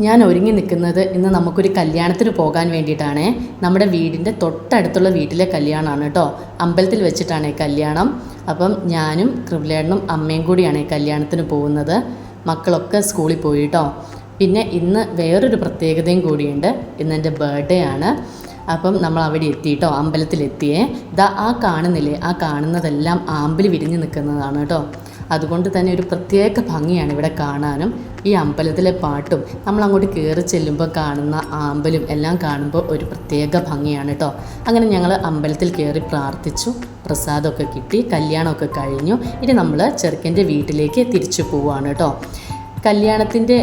ഞാൻ ഒരുങ്ങി നിൽക്കുന്നത് ഇന്ന് നമുക്കൊരു കല്യാണത്തിന് പോകാൻ വേണ്ടിയിട്ടാണ്. നമ്മുടെ വീടിന്റെ തൊട്ടടുത്തുള്ള വീട്ടിലെ കല്യാണമാണ് കേട്ടോ. അമ്പലത്തിൽ വെച്ചിട്ടാണ് കല്യാണം. അപ്പം ഞാനും കൃപലേട്ടനും അമ്മയും കൂടിയാണ് കല്യാണത്തിന് പോകുന്നത്. മക്കളൊക്കെ സ്കൂളിൽ പോയി കേട്ടോ. പിന്നെ ഇന്ന് വേറൊരു പ്രത്യേകതയും കൂടിയുണ്ട്. ഇന്ന് എന്റെ ബർത്ത്ഡേ ആണ്. അപ്പം നമ്മൾ അവിടെ എത്തിയിട്ടോ അമ്പലത്തിലെത്തിയേ. ഇതാ ആ കാണുന്നില്ലേ ആ കാണുന്നതെല്ലാം ആമ്പിൽ വിരിഞ്ഞ് നിൽക്കുന്നതാണ് കേട്ടോ. അതുകൊണ്ട് തന്നെ ഒരു പ്രത്യേക ഭംഗിയാണ് ഇവിടെ കാണാനും. ഈ അമ്പലത്തിലെ പാട്ടും നമ്മൾ അങ്ങോട്ട് കയറി ചെല്ലുമ്പോൾ കാണുന്ന ആമ്പലും എല്ലാം കാണുമ്പോൾ ഒരു പ്രത്യേക ഭംഗിയാണ് കേട്ടോ അങ്ങനെ ഞങ്ങൾ അമ്പലത്തിൽ കയറി പ്രാർത്ഥിച്ചു പ്രസാദമൊക്കെ കിട്ടി കല്യാണമൊക്കെ കഴിഞ്ഞു. ഇനി നമ്മൾ ചെറുക്കന്റെ വീട്ടിലേക്ക് തിരിച്ചു പോവുകയാണ് കേട്ടോ കല്യാണത്തിന്റെ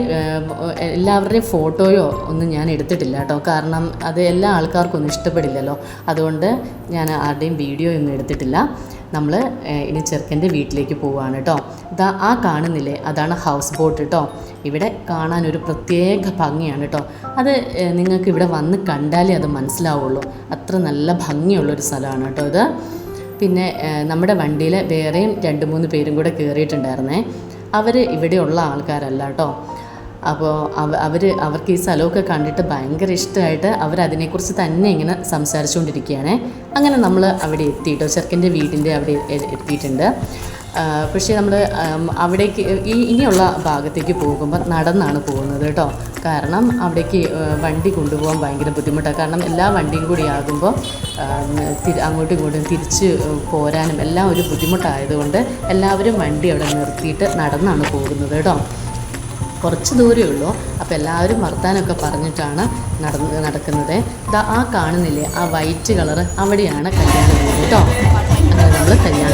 എല്ലാവരുടെയും ഫോട്ടോയോ ഒന്നും ഞാൻ എടുത്തിട്ടില്ല കേട്ടോ കാരണം അത് എല്ലാ ആൾക്കാർക്കൊന്നും ഇഷ്ടപ്പെടില്ലല്ലോ. അതുകൊണ്ട് ഞാൻ ആരുടെയും വീഡിയോ ഒന്നും എടുത്തിട്ടില്ല. നമ്മൾ ഇനി ചെറുക്കന്റെ വീട്ടിലേക്ക് പോവുകയാണ് കേട്ടോ ഇതാ ആ കാണുന്നില്ലേ? അതാണ് ഹൗസ് ബോട്ട് കേട്ടോ ഇവിടെ കാണാൻ ഒരു പ്രത്യേക ഭംഗിയാണ് കേട്ടോ അത് നിങ്ങൾക്ക് ഇവിടെ വന്ന് കണ്ടാലേ അത് മനസ്സിലാവുള്ളൂ. അത്ര നല്ല ഭംഗിയുള്ളൊരു സ്ഥലമാണ് കേട്ടോ ഇത്. പിന്നെ നമ്മുടെ വണ്ടിയിൽ വേറെയും രണ്ട് മൂന്ന് പേരും കൂടെ കയറിയിട്ടുണ്ടായിരുന്നേ അവർ ഇവിടെയുള്ള ആൾക്കാരല്ല കേട്ടോ അപ്പോൾ അവ അവർ അവർക്ക് ഈ സ്ഥലമൊക്കെ കണ്ടിട്ട് ഭയങ്കര ഇഷ്ടമായിട്ട് അവരതിനെക്കുറിച്ച് തന്നെ ഇങ്ങനെ സംസാരിച്ചുകൊണ്ടിരിക്കുകയാണ്. അങ്ങനെ നമ്മൾ അവിടെ എത്തിയിട്ടോ? ചെറുക്കന്റെ വീടിന്റെ അവിടെ എത്തിയിട്ടുണ്ട്. പക്ഷേ നമ്മൾ അവിടേക്ക് ഈ ഇനിയുള്ള ഭാഗത്തേക്ക് പോകുമ്പോൾ നടന്നാണ് പോകുന്നത് കേട്ടോ. കാരണം അവിടേക്ക് വണ്ടി കൊണ്ടുപോകാൻ ഭയങ്കര ബുദ്ധിമുട്ടാണ്. കാരണം എല്ലാ വണ്ടിയും കൂടി ആകുമ്പോൾ അങ്ങോട്ടും ഇങ്ങോട്ടും തിരിച്ച് പോരാനും എല്ലാം ഒരു ബുദ്ധിമുട്ടായതുകൊണ്ട് എല്ലാവരും വണ്ടി അവിടെ നിർത്തിയിട്ട് നടന്നാണ് പോകുന്നത് കേട്ടോ. കുറച്ച് ദൂരമേ ഉള്ളൂ. അപ്പോൾ എല്ലാവരും വർത്താനമൊക്കെ പറഞ്ഞിട്ടാണ് നടന്ന് നടക്കുന്നത്. ആ കാണുന്നില്ലേ ആ വൈറ്റ് കളറ് അവിടെയാണ് കല്യാണ കേട്ടോ അങ്ങനെ നമ്മൾ കല്യാണ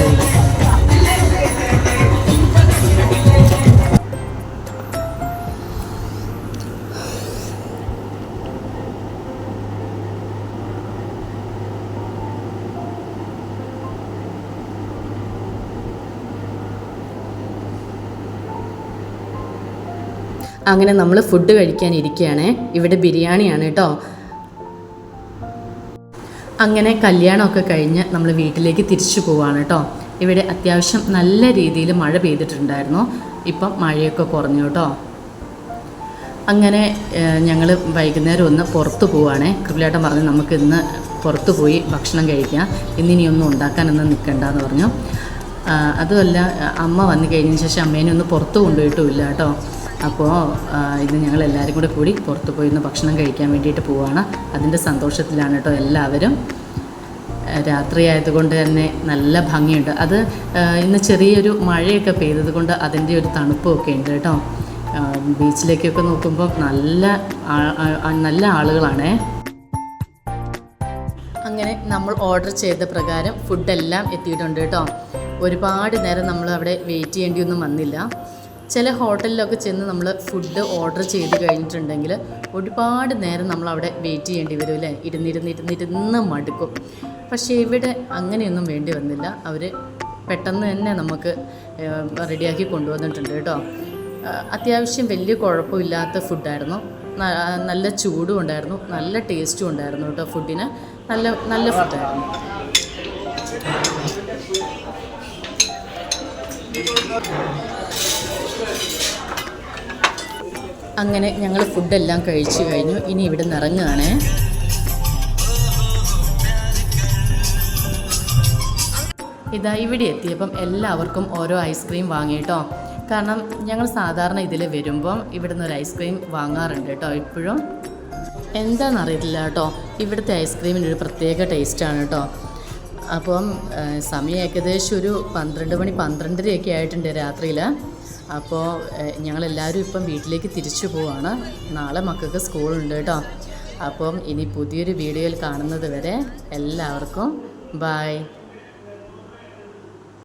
അങ്ങനെ നമ്മൾ ഫുഡ് കഴിക്കാൻ ഇരിക്കുകയാണ്. ഇവിടെ ബിരിയാണിയാണ് കേട്ടോ അങ്ങനെ കല്യാണമൊക്കെ കഴിഞ്ഞ് നമ്മൾ വീട്ടിലേക്ക് തിരിച്ചു പോവാണ് കേട്ടോ ഇവിടെ അത്യാവശ്യം നല്ല രീതിയിൽ മഴ പെയ്തിട്ടുണ്ടായിരുന്നു. ഇപ്പം മഴയൊക്കെ കുറഞ്ഞു കേട്ടോ അങ്ങനെ ഞങ്ങൾ വൈകുന്നേരം ഒന്ന് പുറത്ത് പോവാണേ. കൃപലേട്ടൻ പറഞ്ഞു നമുക്ക് ഇന്ന് പുറത്ത് പോയി ഭക്ഷണം കഴിക്കാം. ഇന്നിനിയൊന്നും ഉണ്ടാക്കാനൊന്നും നിൽക്കണ്ട എന്ന് പറഞ്ഞു അതുമല്ല അമ്മ വന്നു കഴിഞ്ഞതിന് ശേഷം അമ്മേനെ ഒന്ന് പുറത്ത് കൊണ്ടുപോയിട്ടുമില്ല കേട്ടോ അപ്പോൾ ഇന്ന് ഞങ്ങൾ എല്ലാവരും കൂടെ കൂടി പുറത്ത് പോയി ഒന്ന് ഭക്ഷണം കഴിക്കാൻ വേണ്ടിയിട്ട് പോവാണ്. അതിന്റെ സന്തോഷത്തിലാണ് കേട്ടോ എല്ലാവരും. രാത്രിയായതുകൊണ്ട് തന്നെ നല്ല ഭംഗിയുണ്ട്. അത് ഇന്ന് ചെറിയൊരു മഴയൊക്കെ പെയ്തത് കൊണ്ട് അതിന്റെ ഒരു തണുപ്പൊക്കെ ഉണ്ട് കേട്ടോ. ബീച്ചിലേക്കൊക്കെ നോക്കുമ്പോൾ നല്ല നല്ല ആളുകളാണേ. അങ്ങനെ നമ്മൾ ഓർഡർ ചെയ്ത പ്രകാരം ഫുഡെല്ലാം എത്തിയിട്ടുണ്ട് കേട്ടോ. ഒരുപാട് നേരം നമ്മൾ അവിടെ വെയിറ്റ് ചെയ്യേണ്ടിയൊന്നും വന്നില്ല. ചില ഹോട്ടലിലൊക്കെ ചെന്ന് നമ്മൾ ഫുഡ് ഓർഡർ ചെയ്ത് കഴിഞ്ഞിട്ടുണ്ടെങ്കിൽ ഒരുപാട് നേരം നമ്മൾ അവിടെ വെയിറ്റ് ചെയ്യേണ്ടി വരും അല്ലേ? ഇരുന്നിരുന്ന് ഇരുന്നിരുന്ന് മടുക്കും. പക്ഷേ ഇവിടെ അങ്ങനെയൊന്നും വേണ്ടി വന്നില്ല. അവർ പെട്ടെന്ന് തന്നെ നമുക്ക് റെഡിയാക്കി കൊണ്ടുവന്നിട്ടുണ്ട് കേട്ടോ. അത്യാവശ്യം വലിയ കുഴപ്പമില്ലാത്ത ഫുഡായിരുന്നു നല്ല ചൂടും ഉണ്ടായിരുന്നു. നല്ല ടേസ്റ്റും ഉണ്ടായിരുന്നു കേട്ടോ ഫുഡിന് നല്ല നല്ല ഫുഡായിരുന്നു അങ്ങനെ ഞങ്ങൾ ഫുഡെല്ലാം കഴിച്ചു കഴിഞ്ഞു. ഇനി ഇവിടെ നിന്ന് ഇറങ്ങുകയാണേ ഇതാ ഇവിടെ എത്തിയപ്പം എല്ലാവർക്കും ഓരോ ഐസ്ക്രീം വാങ്ങിയിട്ടോ. കാരണം ഞങ്ങൾ സാധാരണ ഇതിൽ വരുമ്പം ഇവിടെ നിന്ന് ഒരു ഐസ്ക്രീം വാങ്ങാറുണ്ട് കേട്ടോ ഇപ്പോഴും. എന്താണെന്നറിയില്ല കേട്ടോ. ഇവിടുത്തെ ഐസ്ക്രീമിന് ഒരു പ്രത്യേക ടേസ്റ്റാണ് കേട്ടോ. അപ്പം സമയം ഏകദേശം ഒരു പന്ത്രണ്ട് മണി പന്ത്രണ്ടരയൊക്കെ ആയിട്ടുണ്ട് രാത്രിയിൽ അപ്പോൾ ഞങ്ങളെല്ലാവരും ഇപ്പം വീട്ടിലേക്ക് തിരിച്ചു പോവാണ്. നാളെ മക്കൾക്ക് സ്കൂളുണ്ട് കേട്ടോ അപ്പം ഇനി പുതിയൊരു വീഡിയോയിൽ കാണുന്നത് വരെ എല്ലാവർക്കും ബായ്